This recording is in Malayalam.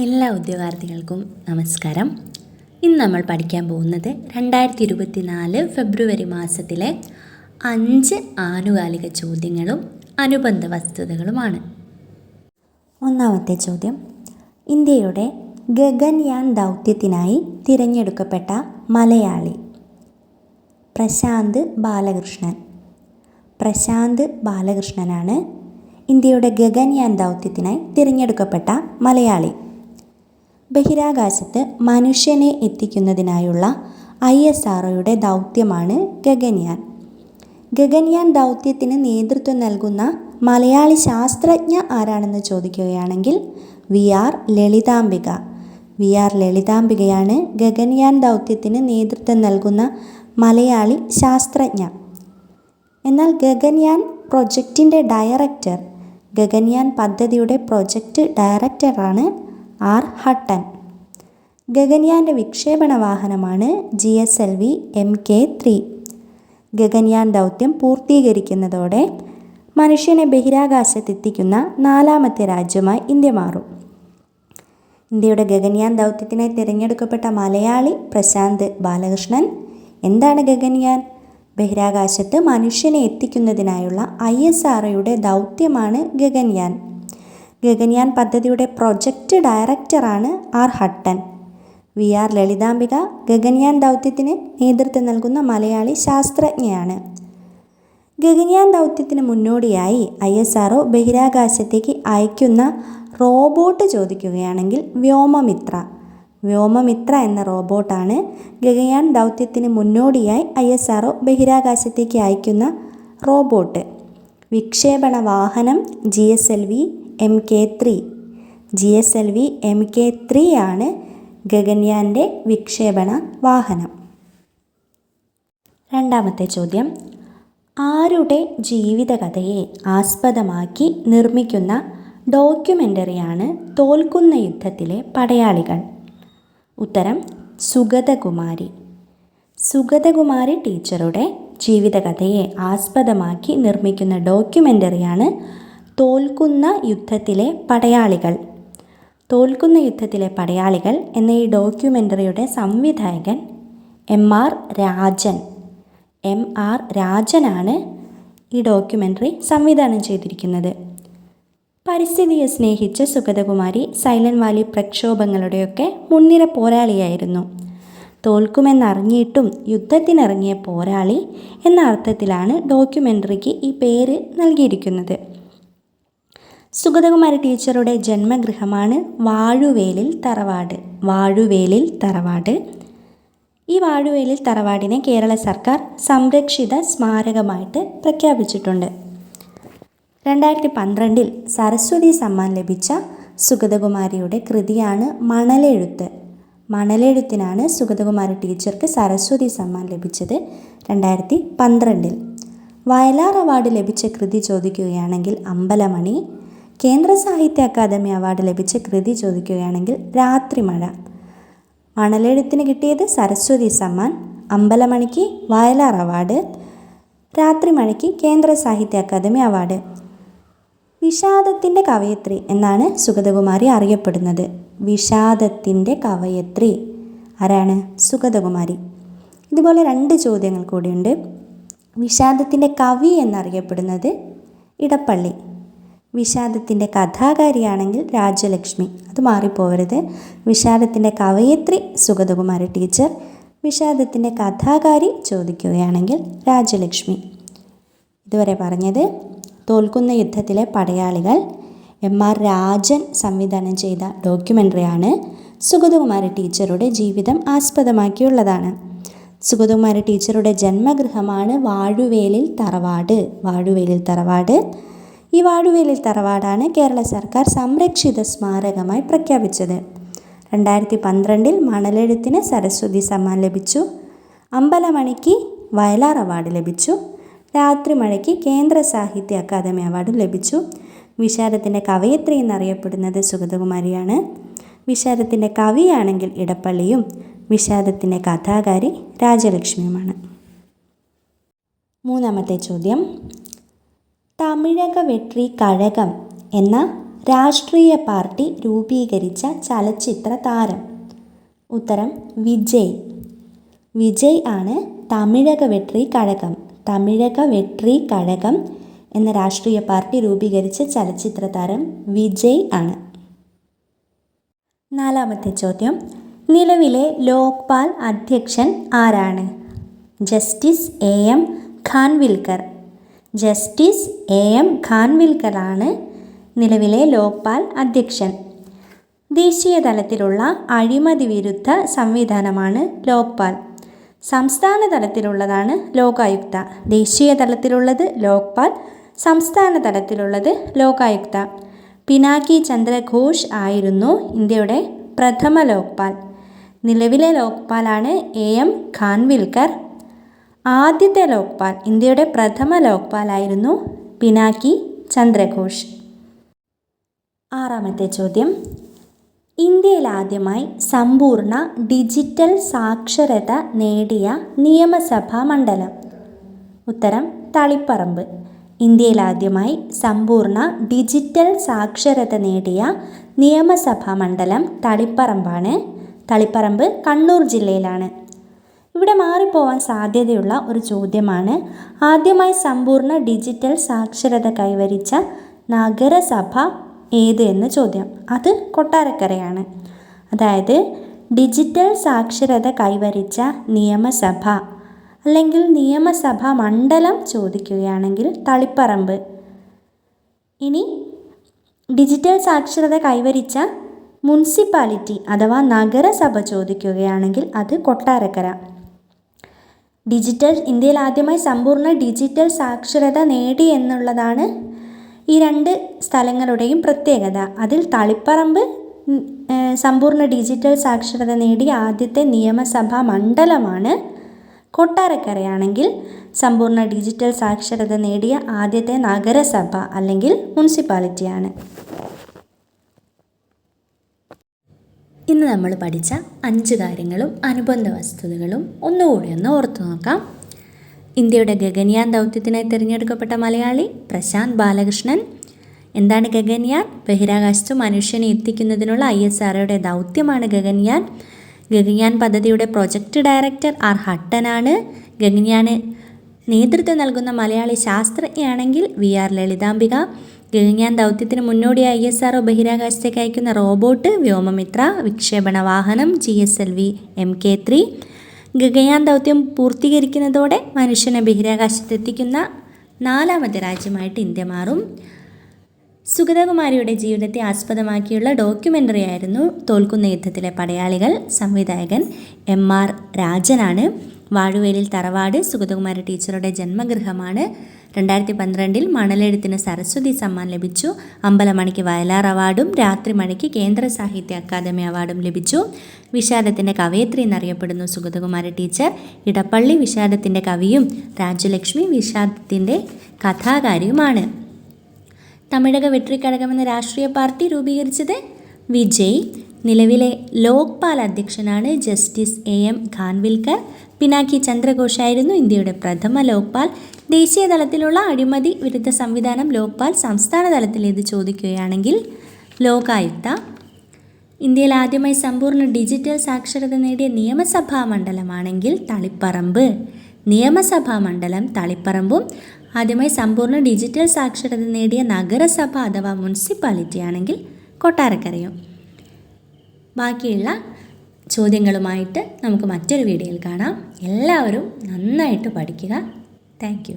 എല്ലാ ഉദ്യോഗാർത്ഥികൾക്കും നമസ്കാരം. ഇന്ന് നമ്മൾ പഠിക്കാൻ പോകുന്നത് രണ്ടായിരത്തി ഇരുപത്തി നാല് ഫെബ്രുവരി മാസത്തിലെ അഞ്ച് ആനുകാലിക ചോദ്യങ്ങളും അനുബന്ധ വസ്തുതകളുമാണ്. ഒന്നാമത്തെ ചോദ്യം. ഇന്ത്യയുടെ ഗഗൻയാൻ ദൗത്യത്തിനായി തിരഞ്ഞെടുക്കപ്പെട്ട മലയാളി പ്രശാന്ത് ബാലകൃഷ്ണൻ. പ്രശാന്ത് ബാലകൃഷ്ണനാണ് ഇന്ത്യയുടെ ഗഗൻയാൻ ദൗത്യത്തിനായി തിരഞ്ഞെടുക്കപ്പെട്ട മലയാളി. ബഹിരാകാശത്ത് മനുഷ്യനെ എത്തിക്കുന്നതിനായുള്ള ഐ എസ് ആർഒയുടെ ദൗത്യമാണ് ഗഗൻയാൻ. ഗഗൻയാൻ ദൗത്യത്തിന് നേതൃത്വം നൽകുന്ന മലയാളി ശാസ്ത്രജ്ഞ ആരാണെന്ന് ചോദിക്കുകയാണെങ്കിൽ V R Lalithambika. V R ലളിതാംബികയാണ് Gaganyaan ദൗത്യത്തിന് നേതൃത്വം നൽകുന്ന മലയാളി ശാസ്ത്രജ്ഞ. എന്നാൽ ഗഗൻയാൻ പ്രൊജക്റ്റിന്റെ ഡയറക്ടർ ഗഗൻയാൻ പദ്ധതിയുടെ പ്രൊജക്റ്റ് ഡയറക്ടറാണ് ആർ. ഹട്ടൻ. ഗഗൻയാന്റെ വിക്ഷേപണ വാഹനമാണ് G S L V M K three. Gaganyaan ദൗത്യം പൂർത്തീകരിക്കുന്നതോടെ മനുഷ്യനെ ബഹിരാകാശത്തെത്തിക്കുന്ന നാലാമത്തെ രാജ്യമായി ഇന്ത്യ മാറും. ഇന്ത്യയുടെ ഗഗൻയാൻ ദൗത്യത്തിനായി തിരഞ്ഞെടുക്കപ്പെട്ട മലയാളി പ്രശാന്ത് ബാലകൃഷ്ണൻ എന്താണ് ഗഗൻയാൻ? ബഹിരാകാശത്ത് മനുഷ്യനെ എത്തിക്കുന്നതിനായുള്ള ഐ എസ് ആർഒയുടെ ദൗത്യമാണ് ഗഗൻയാൻ. ഗഗൻയാൻ പദ്ധതിയുടെ പ്രൊജക്റ്റ് ഡയറക്ടറാണ് R Hutton. V R Lalithambika Gaganyaan ദൗത്യത്തിന് നേതൃത്വം നൽകുന്ന മലയാളി ശാസ്ത്രജ്ഞയാണ്. ഗഗൻയാൻ ദൗത്യത്തിന് മുന്നോടിയായി ഐ എസ് ആർഒ ബഹിരാകാശത്തേക്ക് അയക്കുന്ന റോബോട്ട് ചോദിക്കുകയാണെങ്കിൽ വ്യോമമിത്ര. വ്യോമമിത്ര എന്ന റോബോട്ടാണ് ഗഗയാൻ ദൗത്യത്തിന് മുന്നോടിയായി ഐ എസ് ആർഒ ബഹിരാകാശത്തേക്ക് അയക്കുന്ന റോബോട്ട്. വിക്ഷേപണ വാഹനം G S L V M K three G S L V M K three ആണ് ഗഗൻയാന്റെ വിക്ഷേപണ വാഹനം. രണ്ടാമത്തെ ചോദ്യം. ആരുടെ ജീവിതകഥയെ ആസ്പദമാക്കി നിർമ്മിക്കുന്ന ഡോക്യുമെന്ററിയാണ് തോൽക്കുന്ന യുദ്ധത്തിലെ പടയാളികൾ? ഉത്തരം സുഗതകുമാരി. സുഗതകുമാരി ടീച്ചറുടെ ജീവിതകഥയെ ആസ്പദമാക്കി നിർമ്മിക്കുന്ന ഡോക്യുമെന്ററിയാണ് തോൽക്കുന്ന യുദ്ധത്തിലെ പടയാളികൾ. തോൽക്കുന്ന യുദ്ധത്തിലെ പടയാളികൾ എന്ന ഈ ഡോക്യുമെന്ററിയുടെ സംവിധായകൻ M R Rajan. M R രാജനാണ് ഈ ഡോക്യുമെന്ററി സംവിധാനം ചെയ്തിരിക്കുന്നത്. പരിസ്ഥിതിയെ സ്നേഹിച്ച സുഗതകുമാരി സൈലന്റ് വാലി പ്രക്ഷോഭങ്ങളുടെയൊക്കെ മുൻനിര പോരാളിയായിരുന്നു. തോൽക്കുമെന്നറിഞ്ഞിട്ടും യുദ്ധത്തിനിറങ്ങിയ പോരാളി എന്ന അർത്ഥത്തിലാണ് ഡോക്യുമെന്ററിക്ക് ഈ പേര് നൽകിയിരിക്കുന്നത്. സുഗതകുമാരി ടീച്ചറുടെ ജന്മഗൃഹമാണ് വാഴുവേലിൽ തറവാട്. വാഴുവേലിൽ തറവാട്. ഈ വാഴുവേലിൽ തറവാടിനെ കേരള സർക്കാർ സംരക്ഷിത സ്മാരകമായിട്ട് പ്രഖ്യാപിച്ചിട്ടുണ്ട്. രണ്ടായിരത്തി പന്ത്രണ്ടിൽ സരസ്വതി സമ്മാൻ ലഭിച്ച സുഗതകുമാരിയുടെ കൃതിയാണ് മണലെഴുത്ത്. മണലെഴുത്തിനാണ് സുഗതകുമാരി ടീച്ചർക്ക് സരസ്വതി സമ്മാൻ ലഭിച്ചത് രണ്ടായിരത്തി പന്ത്രണ്ടിൽ വയലാർ അവാർഡ് ലഭിച്ച കൃതി ചോദിക്കുകയാണെങ്കിൽ അമ്പലമണി കേന്ദ്ര സാഹിത്യ അക്കാദമി അവാർഡ് ലഭിച്ച കൃതി ചോദിക്കുകയാണെങ്കിൽ രാത്രിമഴ മണലെഴുത്തിന് കിട്ടിയത് സരസ്വതി സമ്മാൻ അമ്പലമണിക്ക് വയലാർ അവാർഡ് രാത്രിമഴയ്ക്ക് കേന്ദ്ര സാഹിത്യ അക്കാദമി അവാർഡ്. വിഷാദത്തിന്റെ കവയത്രി എന്നാണ് സുഗതകുമാരി അറിയപ്പെടുന്നത്. വിഷാദത്തിന്റെ കവയത്രി. ആരാണ്? സുഗതകുമാരി. ഇതുപോലെ രണ്ട് ചോദ്യങ്ങൾ കൂടിയുണ്ട്. വിഷാദത്തിന്റെ കവി എന്നറിയപ്പെടുന്നത് ഇടപ്പള്ളി. വിഷാദത്തിന്റെ കഥാകാരിയാണെങ്കിൽ രാജലക്ഷ്മി. അത് മാറിപ്പോവരുത്. വിഷാദത്തിന്റെ കവയത്രി സുഗതകുമാരി ടീച്ചർ വിഷാദത്തിന്റെ കഥാകാരി ചോദിക്കുകയാണെങ്കിൽ രാജലക്ഷ്മി. ഇതുവരെ പറഞ്ഞത് തോൽക്കുന്ന യുദ്ധത്തിലെ പടയാളികൾ എം ആർ രാജൻ സംവിധാനം ചെയ്ത ഡോക്യുമെന്ററിയാണ് സുഗതകുമാരി ടീച്ചറുടെ ജീവിതം ആസ്പദമാക്കിയുള്ളതാണ്. സുഗതകുമാരി ടീച്ചറുടെ ജന്മഗൃഹമാണ് വാഴുവേലിൽ തറവാട്. വാഴുവേലിൽ തറവാട്. ഈ വാടുവേലിൽ തറവാടാണ് കേരള സർക്കാർ സംരക്ഷിത സ്മാരകമായി പ്രഖ്യാപിച്ചത്. രണ്ടായിരത്തി പന്ത്രണ്ടിൽ മണലെഴുത്തിന് സരസ്വതി സമ്മാൻ ലഭിച്ചു. അമ്പലമണിക്ക് വയലാർ അവാർഡ് ലഭിച്ചു. രാത്രി മഴയ്ക്ക് കേന്ദ്ര സാഹിത്യ അക്കാദമി അവാർഡും ലഭിച്ചു. വിശാരത്തിന്റെ കവയത്രി എന്നറിയപ്പെടുന്നത് സുഗതകുമാരിയാണ്. വിശാരത്തിന്റെ കവിയാണെങ്കിൽ ഇടപ്പള്ളിയും വിശാലത്തിന്റെ കഥാകാരി രാജലക്ഷ്മിയുമാണ്. മൂന്നാമത്തെ ചോദ്യം. തമിഴക വെട്രി കഴകം എന്ന രാഷ്ട്രീയ പാർട്ടി രൂപീകരിച്ച ചലച്ചിത്ര താരം. ഉത്തരം വിജയ്. വിജയ് ആണ് തമിഴക വെട്രി കഴകം തമിഴക വെട്രി കഴകം എന്ന രാഷ്ട്രീയ പാർട്ടി രൂപീകരിച്ച ചലച്ചിത്ര താരം വിജയ് ആണ്. നാലാമത്തെ ചോദ്യം. നിലവിലെ ലോക്പാൽ അധ്യക്ഷൻ ആരാണ്? Justice A M Khanwilkar. Justice A M ഖാൻവിൽക്കറാണ് നിലവിലെ ലോക്പാൽ അധ്യക്ഷൻ. ദേശീയ തലത്തിലുള്ള അഴിമതി വിരുദ്ധ സംവിധാനമാണ് ലോക്പാൽ. സംസ്ഥാന തലത്തിലുള്ളതാണ് ലോകായുക്ത. ദേശീയ തലത്തിലുള്ളത് ലോക്പാൽ സംസ്ഥാന തലത്തിലുള്ളത് ലോകായുക്ത. പിനാക്കി ചന്ദ്രഘോഷ് ആയിരുന്നു ഇന്ത്യയുടെ പ്രഥമ ലോക്പാൽ. നിലവിലെ ലോക്പാലാണ് എ എം ഖാൻവിൽക്കർ ആദ്യത്തെ ലോക്പാൽ ഇന്ത്യയുടെ പ്രഥമ ലോക്പാലായിരുന്നു പിനാക്കി ചന്ദ്രഘോഷ്. ആറാമത്തെ ചോദ്യം. ഇന്ത്യയിൽ ആദ്യമായി സമ്പൂർണ ഡിജിറ്റൽ സാക്ഷരത നേടിയ നിയമസഭാ മണ്ഡലം. ഉത്തരം തളിപ്പറമ്പ്. ഇന്ത്യയിൽ ആദ്യമായി സമ്പൂർണ ഡിജിറ്റൽ സാക്ഷരത നേടിയ നിയമസഭാ മണ്ഡലം തളിപ്പറമ്പാണ്. തളിപ്പറമ്പ് കണ്ണൂർ ജില്ലയിലാണ്. ഇവിടെ മാറിപ്പോവാൻ സാധ്യതയുള്ള ഒരു ചോദ്യമാണ്. ആദ്യമായി സമ്പൂർണ ഡിജിറ്റൽ സാക്ഷരത കൈവരിച്ച നഗരസഭ ഏത് എന്ന ചോദ്യം. അത് കൊട്ടാരക്കരയാണ്. അതായത് ഡിജിറ്റൽ സാക്ഷരത കൈവരിച്ച നിയമസഭ അല്ലെങ്കിൽ നിയമസഭ മണ്ഡലം ചോദിക്കുകയാണെങ്കിൽ തളിപ്പറമ്പ്. ഇനി ഡിജിറ്റൽ സാക്ഷരത കൈവരിച്ച മുനിസിപ്പാലിറ്റി അഥവാ നഗരസഭ ചോദിക്കുകയാണെങ്കിൽ അത് കൊട്ടാരക്കര. ഡിജിറ്റൽ ഇന്ത്യയിൽ ആദ്യമായി സമ്പൂർണ ഡിജിറ്റൽ സാക്ഷരത നേടി എന്നുള്ളതാണ് ഈ രണ്ട് സ്ഥലങ്ങളുടെയും പ്രത്യേകത. അതിൽ തളിപ്പറമ്പ് സമ്പൂർണ ഡിജിറ്റൽ സാക്ഷരത നേടിയ ആദ്യത്തെ നിയമസഭാ മണ്ഡലമാണ്. കൊട്ടാരക്കരയാണെങ്കിൽ സമ്പൂർണ ഡിജിറ്റൽ സാക്ഷരത നേടിയ ആദ്യത്തെ നഗരസഭ അല്ലെങ്കിൽ മുനിസിപ്പാലിറ്റിയാണ്. ഇന്ന് നമ്മൾ പഠിച്ച അഞ്ച് കാര്യങ്ങളും അനുബന്ധ വസ്തുതകളും ഒന്നുകൂടി ഒന്ന് ഓർത്തു നോക്കാം. ഇന്ത്യയുടെ ഗഗൻയാൻ ദൗത്യത്തിനായി തിരഞ്ഞെടുക്കപ്പെട്ട മലയാളി പ്രശാന്ത് ബാലകൃഷ്ണൻ. എന്താണ് ഗഗൻയാൻ? ബഹിരാകാശത്ത് മനുഷ്യനെ എത്തിക്കുന്നതിനുള്ള ഐ എസ് ആർഒയുടെ ദൗത്യമാണ് ഗഗൻയാൻ. ഗഗൻയാൻ പദ്ധതിയുടെ പ്രൊജക്ട് ഡയറക്ടർ ആർ ഹട്ടനാണ്. ഗഗൻയാന് നേതൃത്വം നൽകുന്ന മലയാളി ശാസ്ത്രജ്ഞയാണെങ്കിൽ വി ആർ ലളിതാംബിക. ഗഗൻയാൻ ദൗത്യത്തിന് മുന്നോടിയായി ഐ എസ് ആർഒ ബഹിരാകാശത്തേക്ക് അയക്കുന്ന റോബോട്ട് വ്യോമമിത്ര വിക്ഷേപണ വാഹനം G S L V M K three. Gaganyaan ദൗത്യം പൂർത്തീകരിക്കുന്നതോടെ മനുഷ്യനെ ബഹിരാകാശത്തെത്തിക്കുന്ന നാലാമത്തെ രാജ്യമായിട്ട് ഇന്ത്യ മാറും. സുഗതകുമാരിയുടെ ജീവിതത്തെ ആസ്പദമാക്കിയുള്ള ഡോക്യുമെന്ററി ആയിരുന്നു തോൽക്കുന്ന യുദ്ധത്തിലെ പടയാളികൾ. സംവിധായകൻ എം ആർ രാജനാണ്. വാഴുവേലിൽ തറവാട് സുഗതകുമാരി ടീച്ചറുടെ ജന്മഗൃഹമാണ്. രണ്ടായിരത്തി പന്ത്രണ്ടിൽ മണലെഴുത്തിന് സരസ്വതി സമ്മാൻ ലഭിച്ചു. അമ്പലമണിക്ക് വയലാർ അവാർഡും രാത്രിമണിക്ക് കേന്ദ്ര സാഹിത്യ അക്കാദമി അവാർഡും ലഭിച്ചു. വിഷാദത്തിന്റെ കവയത്രി എന്നറിയപ്പെടുന്നു സുഗതകുമാരി ടീച്ചർ. ഇടപ്പള്ളി വിഷാദത്തിന്റെ കവിയും രാജലക്ഷ്മി വിഷാദത്തിന്റെ കഥാകാരിയുമാണ്. തമിഴക വെട്രിക്കഴകം രാഷ്ട്രീയ പാർട്ടി രൂപീകരിച്ചത് വിജയ്. നിലവിലെ Lokpal അധ്യക്ഷനാണ് justice A M Khanwilkar. Pinaki ചന്ദ്രഘോഷായിരുന്നു ഇന്ത്യയുടെ പ്രഥമ ലോക്പാൽ. ദേശീയ തലത്തിലുള്ള അഴിമതി വിരുദ്ധ സംവിധാനം ലോക്പാൽ സംസ്ഥാന തലത്തിലേത് ചോദിക്കുകയാണെങ്കിൽ ലോകായുക്ത. ഇന്ത്യയിൽ ആദ്യമായി സമ്പൂർണ ഡിജിറ്റൽ സാക്ഷരത നേടിയ നിയമസഭാ മണ്ഡലമാണെങ്കിൽ തളിപ്പറമ്പ്. നിയമസഭാ മണ്ഡലം തളിപ്പറമ്പും ആദ്യമായി സമ്പൂർണ ഡിജിറ്റൽ സാക്ഷരത നേടിയ നഗരസഭ അഥവാ മുനിസിപ്പാലിറ്റി ആണെങ്കിൽ കൊട്ടാരക്കരയും. ബാക്കിയുള്ള ചോദ്യങ്ങളുമായിട്ട് നമുക്ക് മറ്റൊരു വീഡിയോയിൽ കാണാം. എല്ലാവരും നന്നായിട്ട് പഠിക്കുക. താങ്ക്